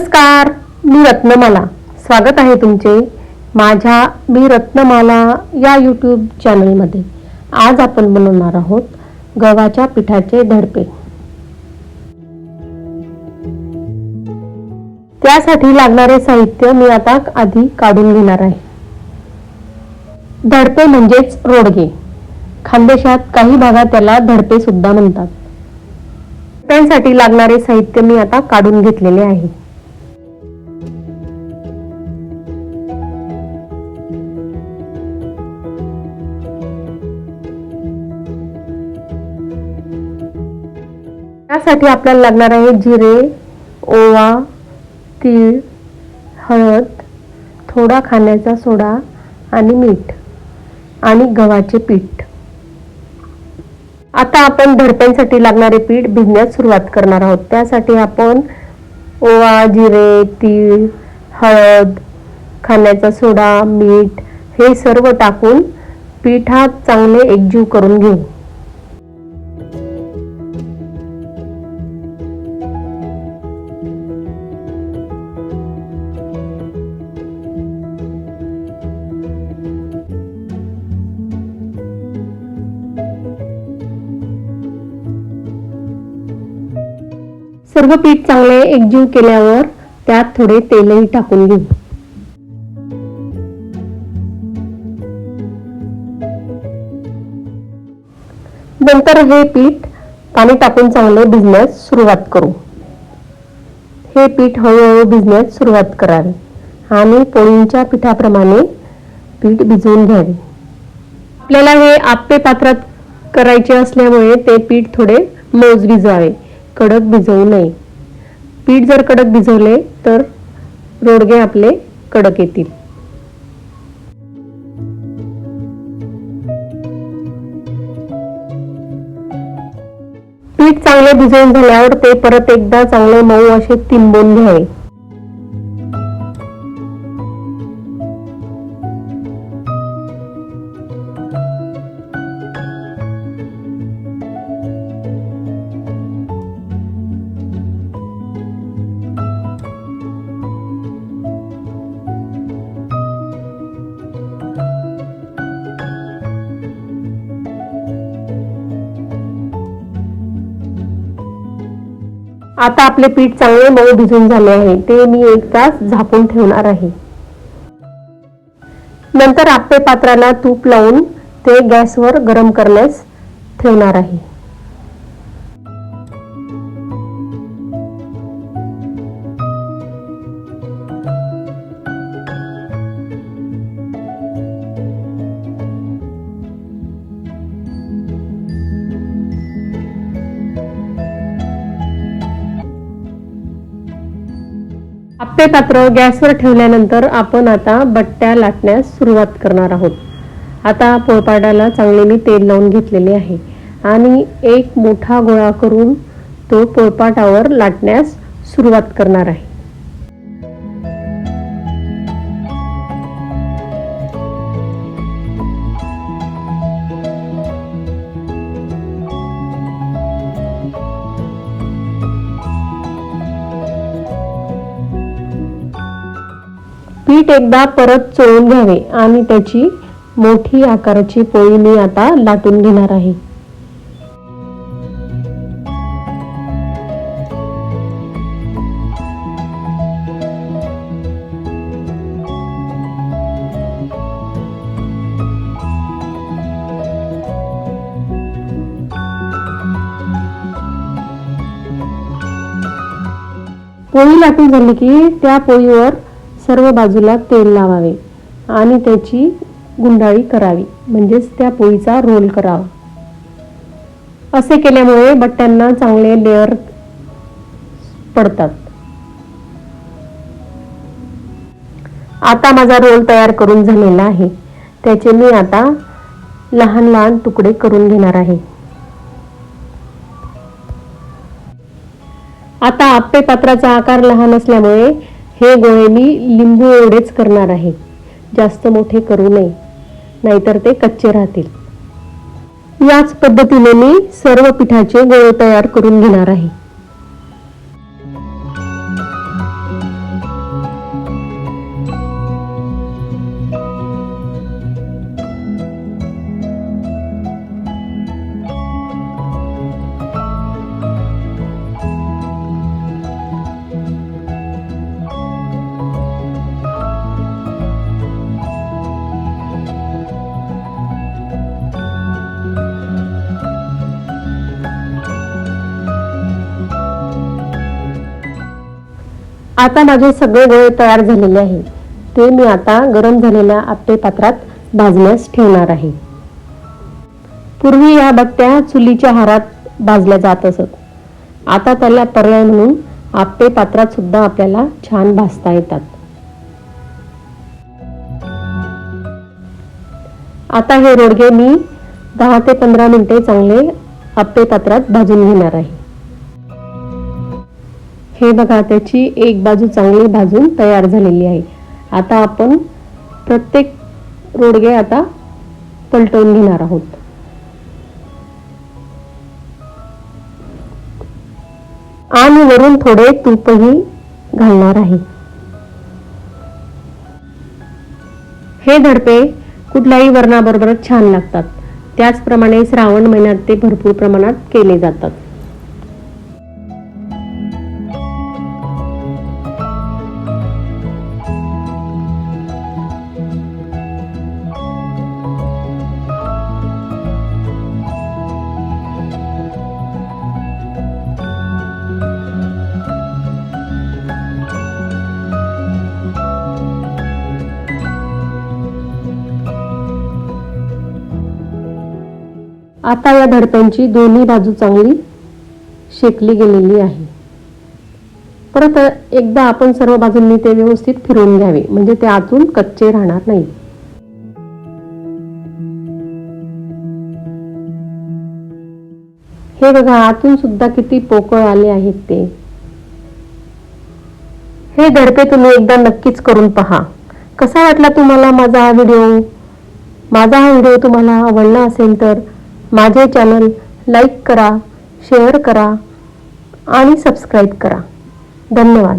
नमस्कार मी रत्नमाला. स्वागत आहे तुमचे माझ्या मी रत्नमाला या यूट्यूब चॅनलमध्ये आज आपण बनवणार आहोत गव्हाच्या पिठाचे धडपे त्यासाठी लागणारे साहित्य मी आता आधी काढून घेणार आहे. धडपे म्हणजेच रोडगे. खानदेशात काही भागात त्याला धडपे सुद्धा म्हणतात. त्यासाठी लागणारे साहित्य मी आता काढून घेतलेले आहे. त्यासाठी आपल्याला लागणार आहे जिरे ओवा तीळ हळद थोडा खाण्याचा सोडा आणि मीठ आणि गव्हाचे पीठ. आता आपण धडप्यांसाठी लागणारे पीठ भिजण्यास सुरुवात करणार आहोत. त्यासाठी आपण ओवा जिरे तीळ हळद खाण्याचा सोडा मीठ हे सर्व टाकून पिठात चांगले एकजीव करून घेऊ. सर्व पीठ चांगले एकजीव केल्यावर त्यात थोडे तेलही टाकून घेऊ. नंतर हे पीठ पाणी टाकून चांगले भिजण्यास सुरुवात करू. हे पीठ हळूहळू भिजण्यास सुरुवात करावी आणि पोळींच्या पिठाप्रमाणे पीठ भिजवून घ्यावे. आपल्याला हे आप्पे पात्रात करायचे असल्यामुळे ते पीठ थोडे मौज भिजवावे कडक भिजवू नये पीठ जर कडक भिजवले तर रोडगे आपले कडक येतील. पीठ चांगले भिजवून झाल्यावर ते परत एकदा चांगले मऊ असे तिंबून घ्यावे. आता आपले पीठ चांगले मऊ भिजून झाले आहे. ते मी एक तास झाकून ठेवणार आहे. नंतर आप्पे पात्राला तूप लावून ते गॅसवर गरम करण्यास ठेवणार आहे. आप्पे पात्र गॅसवर ठेवल्यानंतर आपण आता बट्ट्या लाटण्यास सुरुवात करणार आहोत. आता पोळपाटाला चांगले मी तेल लावून घेतलेले आहे आणि एक मोठा गोळा करून तो पोळपाटावर लाटण्यास सुरुवात करणार आहे. पीठ एकदा परत चोळून घ्यावे आणि त्याची मोठी आकाराची पोळी मी आता लाटून घेणार आहे. पोळी लाटून झाली की त्या पोळीवर सर्व बाजूला तेल लावावे आणि त्याची गुंडाळी करावी म्हणजेच त्या पोळीचा रोल करावा. असे केल्यामुळे बट्ट्यांना चांगले लेअर पडतात. आता माझा रोल तयार करून झालेला आहे. त्याचे मी आता लहान लहान तुकडे करून घेणार आहे. आता आप्पे पात्राचा आकार लहान असल्यामुळे हे गोळे मी लिंबू एवढेच करणार आहे. जास्त मोठे करू नये. नाहीतर ते कच्चे राहतील. याच पद्धतीने मी सर्व पिठाचे गोळे तयार करून घेणार आहे. आता माझे सगळे गोळे तयार झालेले आहे. ते मी आता गरम झालेल्या आपटे पात्रात भाजण्यास ठेवणार आहे. पूर्वी या बट्ट्या चुलीच्या हारात भाजल्या जात असत. आता त्याला पर्याय म्हणून आपटे पात्रात सुद्धा आपल्याला छान भाजता येतात. आता हे रोडगे मी दहा ते पंधरा मिनिटे चांगले आपटे पात्रात भाजून घेणार आहे. हे बघा त्याची एक बाजू चांगली भाजून तयार झालेली आहे. आता आपण प्रत्येक रोडगे आता पलटवून घेणार आहोत. आणि वरून थोडे तूपही घालणार आहे. हे धडपे कुठल्याही वर्णाबरोबर छान लागतात. त्याचप्रमाणे श्रावण महिन्यात ते भरपूर प्रमाणात केले जातात. आता या धडप्यांची दोन्ही बाजू चांगली शेकली गेलेली आहे. परत एकदा आपण सर्व बाजूंनी ते व्यवस्थित फिरवून घ्यावे म्हणजे ते आतून कच्चे राहणार नाही. हे बघा आतून सुद्धा किती पोकळ आले आहेत ते. हे धडपे तुम्ही एकदा नक्कीच करून पहा. कसा वाटला तुम्हाला माझा हा व्हिडिओ? माझा हा व्हिडिओ तुम्हाला आवडला असेल तर माझे चॅनल लाईक करा शेअर करा आणि सबस्क्राईब करा. धन्यवाद.